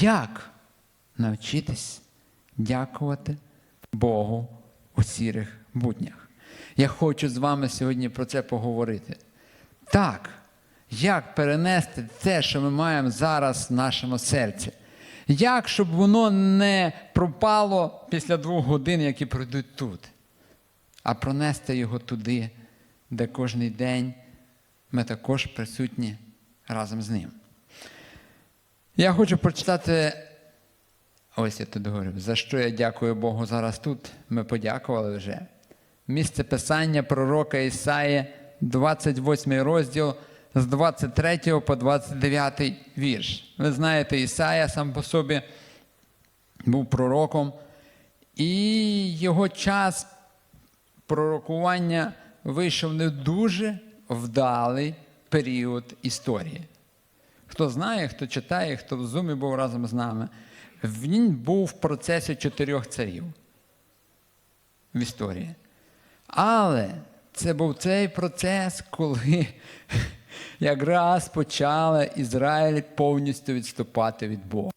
Як навчитись дякувати Богу у сірих буднях? Я хочу з вами сьогодні про це поговорити. Так, як перенести те, що ми маємо зараз в нашому серці? Як, щоб воно не пропало після двох годин, які пройдуть тут, а пронести його туди, де кожен день ми також присутні разом з ним. Я хочу прочитати. Ось я тут говорю, за що я дякую Богу зараз тут. Ми подякували вже. Місце писання пророка Ісаї, 28 розділ з 23 по 29 вірш. Ви знаєте, Ісая сам по собі був пророком, і його час пророкування вийшов не дуже вдалий період історії. Хто знає, хто читає, хто в зумі був разом з нами, він був в процесі чотирьох царів в історії. Але це був цей процес, коли якраз почали Ізраїль повністю відступати від Бога.